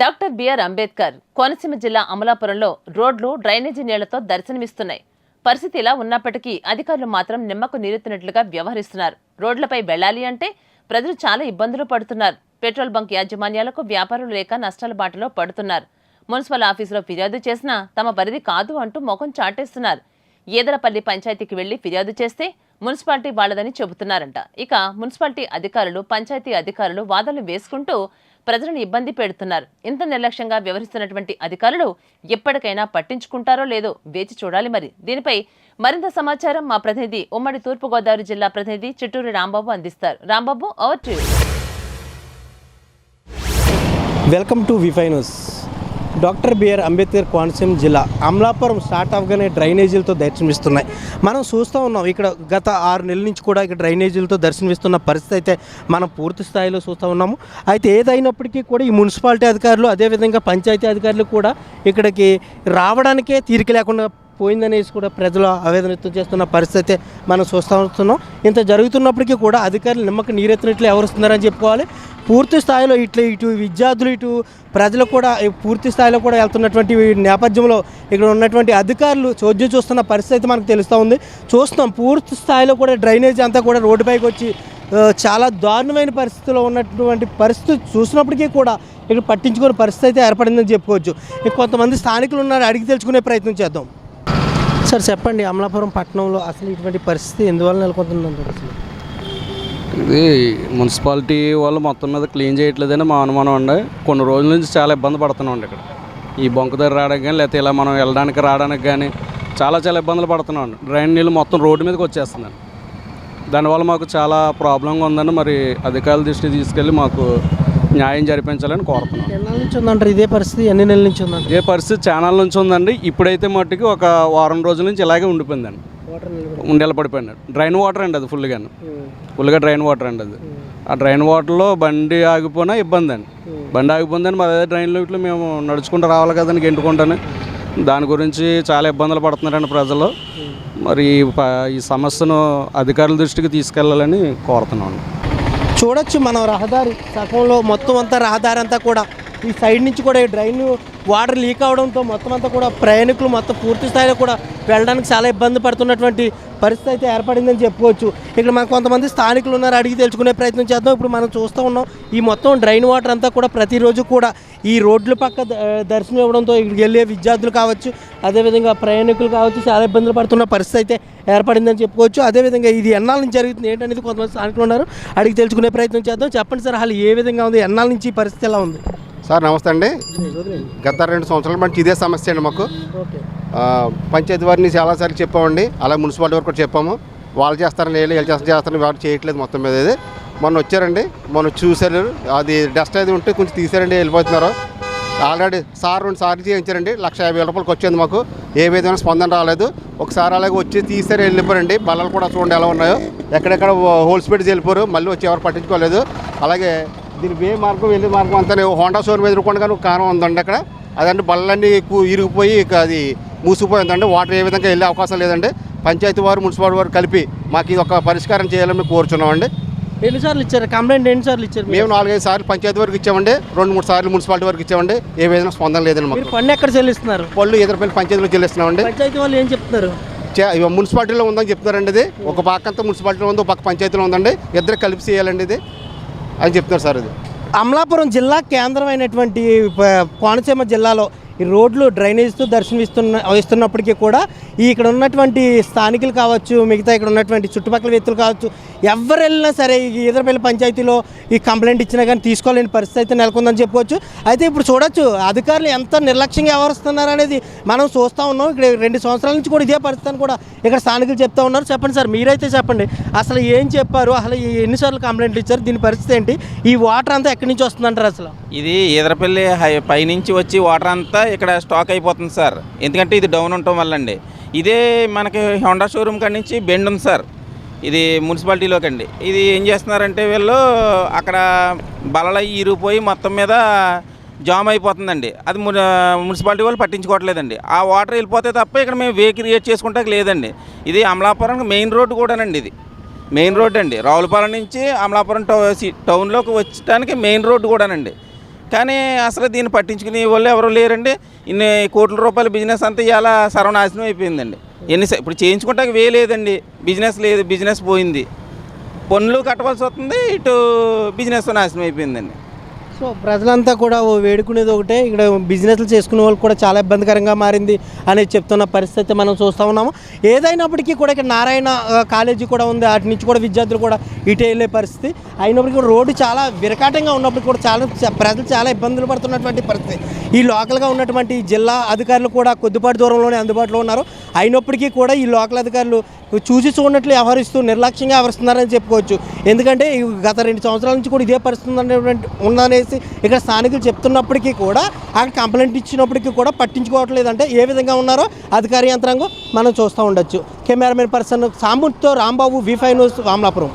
Doctor B R Ambedkar Konaseema జిల్లా అమలాపురంలో రోడ్లు డ్రైనేజీ నీళ్ళతో దర్శనమిస్తున్నాయి. పరిస్థితి ఇలా ఉన్నప్పటికీ అధికారులు మాత్రం నిమ్మకు నీరెత్తినట్లుగా వ్యవహరిస్తున్నారు. రోడ్లపై వెళ్ళాలి అంటే ప్రజలు చాలా ఇబ్బందులు పడుతున్నారు. పెట్రోల్ బంక్ యాజమాన్యాలకు వ్యాపారులు లేక నష్టాల బాటలో పడుతున్నారు. మున్సిపల్ ఆఫీసులో ఫిర్యాదు చేసినా తమ పరిధి కాదు అంటూ ముఖం చాటేస్తున్నారు. ఏదరపల్లి పంచాయతీకి వెళ్ళి ఫిర్యాదు చేస్తే మున్సిపాలిటీ వాళ్ళదని చెబుతున్నారంట. ఇక మున్సిపాలిటీ అధికారులు పంచాయతీ అధికారులు వాదనలు వేసుకుంటూ ప్రజలను ఇబ్బంది పెడుతున్నారు. ఇంత నిర్లక్ష్యంగా వ్యవహరిస్తున్నటువంటి అధికారులు ఎప్పటికైనా పట్టించుకుంటారో లేదో వేచి చూడాలి మరి. దీనిపై మరింత సమాచారం మా ప్రతినిధి ఉమ్మడి తూర్పుగోదావరి జిల్లా ప్రతినిధి చిట్టూరి రాంబాబు అందిస్తారు. Rambabu over to welcome to wifi news doctor B R Ambedkar Konaseema జిల్లా అమలాపురం స్టార్ట్ అవగానే డ్రైనేజీలతో దర్శనమిస్తున్నాయి. మనం చూస్తూ ఉన్నాం ఇక్కడ గత ఆరు నెలల నుంచి కూడా ఇక్కడ డ్రైనేజీలతో దర్శనమిస్తున్న పరిస్థితి అయితే మనం పూర్తి స్థాయిలో చూస్తూ ఉన్నాము. అయితే ఏదైనప్పటికీ కూడా ఈ మున్సిపాలిటీ అధికారులు అదేవిధంగా పంచాయతీ అధికారులు కూడా ఇక్కడికి రావడానికే తీరిక లేకుండా పోయిందనేసి కూడా ప్రజలు ఆవేదన వ్యక్తం చేస్తున్న పరిస్థితి అయితే మనం చూస్తూ వస్తున్నాం ఇంత జరుగుతున్నప్పటికీ కూడా అధికారులు నిమ్మక నీరెత్తినట్లు ఎవరుస్తున్నారని చెప్పుకోవాలి. పూర్తి స్థాయిలో ఇట్లా ఇటు విద్యార్థులు ఇటు ప్రజలు కూడా పూర్తి స్థాయిలో కూడా వెళ్తున్నటువంటి నేపథ్యంలో ఇక్కడ ఉన్నటువంటి అధికారులు చోద్యం చూస్తున్న పరిస్థితి అయితే మనకు తెలుస్తూ ఉంది. చూస్తున్నాం పూర్తి స్థాయిలో కూడా డ్రైనేజ్ అంతా కూడా రోడ్డుపైకి వచ్చి చాలా దారుణమైన పరిస్థితిలో ఉన్నటువంటి పరిస్థితి చూసినప్పటికీ కూడా ఇక్కడ పట్టించుకునే పరిస్థితి అయితే ఏర్పడిందని చెప్పుకోవచ్చు. కొంతమంది స్థానికులు ఉన్నారు అడిగి తెలుసుకునే ప్రయత్నం చేద్దాం. సార్ చెప్పండి. అమలాపురం పట్టణంలో అసలు ఇటువంటి పరిస్థితి ఎందువల్ల నెలకొంటుందంటారు అసలు? ఇది మున్సిపాలిటీ వాళ్ళు మొత్తం మీద క్లీన్ చేయట్లేదని మా అనుమానం అండి. కొన్ని రోజుల నుంచి చాలా ఇబ్బంది పడుతున్నాం అండి ఇక్కడ. ఈ బొంక దగ్గర రావడానికి కానీ లేకపోతే ఇలా మనం వెళ్ళడానికి రావడానికి కానీ చాలా చాలా ఇబ్బందులు పడుతున్నాం అండి డ్రైన్ నీళ్ళు మొత్తం రోడ్డు మీదకి వచ్చేస్తుందండి. దానివల్ల మాకు చాలా ప్రాబ్లంగా ఉందని మరి అధికారుల దృష్టికి తీసుకెళ్ళి మాకు న్యాయం జరిపించాలని కోరుతున్నాం. ఎన్నాళ్ళ నుంచి ఉందంటారు? ఇదే పరిస్థితి ఎన్ని నెలల నుంచి ఉందంటారు? ఇదే పరిస్థితి ఛానల్ నుంచి ఉందండి. ఇప్పుడైతే మట్టుకి ఒక వారం రోజుల నుంచి ఇలాగే ఉండిపోయిందండి. వాటర్ నిలబడి ఉండేలా పడిపోయింది డ్రైన్ వాటర్ అండి అది ఫుల్గాను ఫుల్గా డ్రైన్ వాటర్ అండి అది. ఆ డ్రైన్ వాటర్లో బండి ఆగిపోయినా ఇబ్బంది అండి. బండి ఆగిపోయిందని మరి అదే డ్రైన్లో ఇట్లా మేము నడుచుకుంటూ రావాలి కదండి గెంటుకుంటాను. దాని గురించి చాలా ఇబ్బందులు పడుతున్నారండి ప్రజలు. మరి ఈ ప- ఈ సమస్యను అధికారుల దృష్టికి తీసుకెళ్ళాలని కోరుతున్నాను. చూడొచ్చు మనం రహదారి సగంలో మొత్తం అంతా రహదారి అంతా కూడా. ఈ సైడ్ నుంచి కూడా ఈ డ్రైన్ వాటర్ లీక్ అవడంతో మొత్తం అంతా కూడా ప్రయాణికులు మొత్తం పూర్తి స్థాయిలో కూడా వెళ్ళడానికి చాలా ఇబ్బంది పడుతున్నటువంటి పరిస్థితి అయితే ఏర్పడిందని చెప్పుకోవచ్చు. ఇక్కడ మనకు కొంతమంది స్థానికులు ఉన్నారు అడిగి తెలుసుకునే ప్రయత్నం చేద్దాం. ఇప్పుడు మనం చూస్తూ ఉన్నాం ఈ మొత్తం డ్రైన్ వాటర్ అంతా కూడా ప్రతిరోజు కూడా ఈ రోడ్ల పక్క ద- దర్శనం ఇవ్వడంతో ఇక్కడికి వెళ్ళే విద్యార్థులు కావచ్చు అదేవిధంగా ప్రయాణికులు కావచ్చు చాలా ఇబ్బందులు పడుతున్న పరిస్థితి అయితే ఏర్పడిందని చెప్పుకోవచ్చు. అదేవిధంగా ఇది ఎన్నాళ్ళ నుంచి జరుగుతుంది ఏంటనేది కొంతమంది స్థానికులు ఉన్నారు అడిగి తెలుసుకునే ప్రయత్నం చేద్దాం. చెప్పండి సార్ అసలు ఏ విధంగా ఉంది? ఎన్నాళ్ళ నుంచి ఈ పరిస్థితి ఎలా ఉంది? సార్ నమస్తే అండి. గత రెండు సంవత్సరాల నుంచి ఇదే సమస్య అండి మాకు. పంచాయతీ వారిని చాలాసార్లు చెప్పామండి. అలాగే మున్సిపాలిటీ వారికి కూడా చెప్పాము. వాళ్ళు చేస్తారని లేదు వీళ్ళు చేస్తారు చేస్తారని వారు చేయట్లేదు మొత్తం మీద ఇది. మొన్న వచ్చారండి. మొన్న చూశారు. అది డస్ట్ అది ఉంటే కొంచెం తీసారండి వెళ్ళిపోతున్నారు. ఆల్రెడీ సార్ రెండు సార్లు చేయించారండి. లక్ష యాభై వేల రూపాయలకి వచ్చింది మాకు. ఏ విధమైన స్పందన రాలేదు. ఒకసారి అలాగే వచ్చి తీసారు వెళ్ళిపోరండి బల్లలు కూడా చూడండి ఎలా ఉన్నాయో. ఎక్కడెక్కడ హోల్స్ పెట్టి వెళ్ళిపోరు. మళ్ళీ వచ్చి ఎవరు పట్టించుకోలేదు. అలాగే దీని వే మార్గం వెళ్ళే మార్గం అంతా హోండా షోరూమ్ ఎదుర్కొండ కానీ ఒక కారణం ఉందండి అక్కడ. అదంటే బళ్ళన్నీ ఎక్కువ ఇరిగిపోయి అది మూసిపోయిందండి వాటర్ ఏ విధంగా వెళ్ళే అవకాశం లేదండి. పంచాయతీ వారు మున్సిపాలిటీ వారు కలిపి మాకు ఇది ఒక పరిష్కారం చేయాలని కోరుచున్నామండి. ఎన్నిసార్లు ఇచ్చారు? కంప్లైంట్ ఎన్నిసార్లు ఇచ్చారు? మేము నాలుగైదు సార్లు పంచాయతీ వరకు ఇచ్చామండి. రెండు మూడు సార్లు మున్సిపాలిటీ వరకు ఇచ్చామండి. ఏ విధంగా స్పందన లేదండి మాకు. పన్ను ఎక్కడ చెల్లిస్తున్నారు? పళ్ళు ఎదురుపల్లి పంచాయతీలో చెల్లిస్తున్నామండి. పంచాయతీ వాళ్ళు ఏం చెప్తున్నారు? మున్సిపాలిటీలో ఉందని చెప్తున్నారండి ఇది. ఒక పక్క అంతా మున్సిపాలిటీలో ఉంది ఒక పక్క పంచాయతీలో ఉందండి. ఇద్దరు కలిపి చేయాలండి ఇది. అని చెప్తున్నారు సార్ ఇది. అమలాపురం జిల్లా కేంద్రమైనటువంటి కోనసీమ జిల్లాలో ఈ రోడ్లు డ్రైనేజ్తో దర్శనమిస్తున్న ఇస్తున్నప్పటికీ కూడా ఈ ఇక్కడ ఉన్నటువంటి స్థానికులు కావచ్చు మిగతా ఇక్కడ ఉన్నటువంటి చుట్టుపక్కల వ్యక్తులు కావచ్చు ఎవరు వెళ్ళినా సరే ఈ ఈదరపల్లి పంచాయతీలో ఈ కంప్లైంట్ ఇచ్చినా కానీ తీసుకోలేని పరిస్థితి అయితే నెలకొందని చెప్పుకోవచ్చు అయితే ఇప్పుడు చూడొచ్చు అధికారులు ఎంత నిర్లక్ష్యంగా వ్యవహరిస్తున్నారు అనేది మనం చూస్తూ ఉన్నాం. ఇక్కడ రెండు సంవత్సరాల నుంచి కూడా ఇదే పరిస్థితి కూడా ఇక్కడ స్థానికులు చెప్తా ఉన్నారు. చెప్పండి సార్ మీరైతే చెప్పండి. అసలు ఏం చెప్పారు? అసలు ఈ ఎన్నిసార్లు కంప్లైంట్ ఇచ్చారు? దీని పరిస్థితి ఏంటి? ఈ వాటర్ అంతా ఎక్కడి నుంచి వస్తుందంటారు అసలు? ఇది ఈదరపల్లి హై పైనుంచి వచ్చి వాటర్ అంతా ఇక్కడ స్టాక్ అయిపోతుంది సార్. ఎందుకంటే ఇది డౌన్ ఉండటం వల్ల అండి ఇదే మనకి హోండా షోరూమ్ కాడి నుంచి బెండ్ ఉంది సార్. ఇది మున్సిపాలిటీలోకి అండి. ఇది ఏం చేస్తున్నారంటే వీళ్ళు అక్కడ బలల ఇరిగిపోయి మొత్తం మీద జామ్ అయిపోతుందండి. అది మున్సిపాలిటీ వాళ్ళు పట్టించుకోవట్లేదండి. ఆ వాటర్ వెళ్ళిపోతే తప్ప ఇక్కడ మేము వే క్రియేట్ చేసుకుంటా లేదండి. ఇది అమలాపురం మెయిన్ రోడ్డు కూడానండి ఇది. మెయిన్ రోడ్ అండి. రావులపాలెం నుంచి అమలాపురం టౌన్లోకి వచ్చడానికి మెయిన్ రోడ్డు కూడానండి. కానీ అసలు దీన్ని పట్టించుకునే వాళ్ళు ఎవరు లేరండి. ఇన్ని కోట్ల రూపాయల బిజినెస్ అంతా ఇలా సర్వనాశనం అయిపోయిందండి. ఎన్ని ఇప్పుడు చేయించుకుంటాక వేయలేదండి బిజినెస్ లేదు బిజినెస్ పోయింది. పన్నులు కట్టవలసి వస్తుంది ఇటు బిజినెస్ నాశనం అయిపోయిందండి. సో ప్రజలంతా కూడా ఓ వేడుకునేది ఒకటే. ఇక్కడ బిజినెస్లు చేసుకునే వాళ్ళు కూడా చాలా ఇబ్బందికరంగా మారింది అనేది చెప్తున్న పరిస్థితి మనం చూస్తూ ఉన్నాము. ఏదైనప్పటికీ కూడా ఇక్కడ నారాయణ కాలేజీ కూడా ఉంది. వాటి నుంచి కూడా విద్యార్థులు కూడా ఇటే వెళ్ళే పరిస్థితి. అయినప్పటికీ కూడా రోడ్డు చాలా విరకాటంగా ఉన్నప్పుడు కూడా చాలా ప్రజలు చాలా ఇబ్బందులు పడుతున్నటువంటి పరిస్థితి. ఈ లోకల్గా ఉన్నటువంటి జిల్లా అధికారులు కూడా కొద్దిపాటి దూరంలోనే అందుబాటులో ఉన్నారు. అయినప్పటికీ కూడా ఈ లోకల్ అధికారులు చూసి చూడనట్లు వ్యవహరిస్తూ నిర్లక్ష్యంగా వ్యవహరిస్తున్నారని చెప్పుకోవచ్చు. ఎందుకంటే గత రెండు సంవత్సరాల నుంచి కూడా ఇదే పరిస్థితి ఉందనే ఉందనేసి ఇక్కడ స్థానికులు చెప్తున్నప్పటికీ కూడా అక్కడ కంప్లైంట్ ఇచ్చినప్పటికీ కూడా పట్టించుకోవట్లేదంటే ఏ విధంగా ఉన్నారో అధికార యంత్రాంగం మనం చూస్తూ ఉండొచ్చు. కెమెరామెన్ పర్సన్ సాంబుతో రాంబాబు వి ఫైవ్ న్యూస్ వామలాపురం.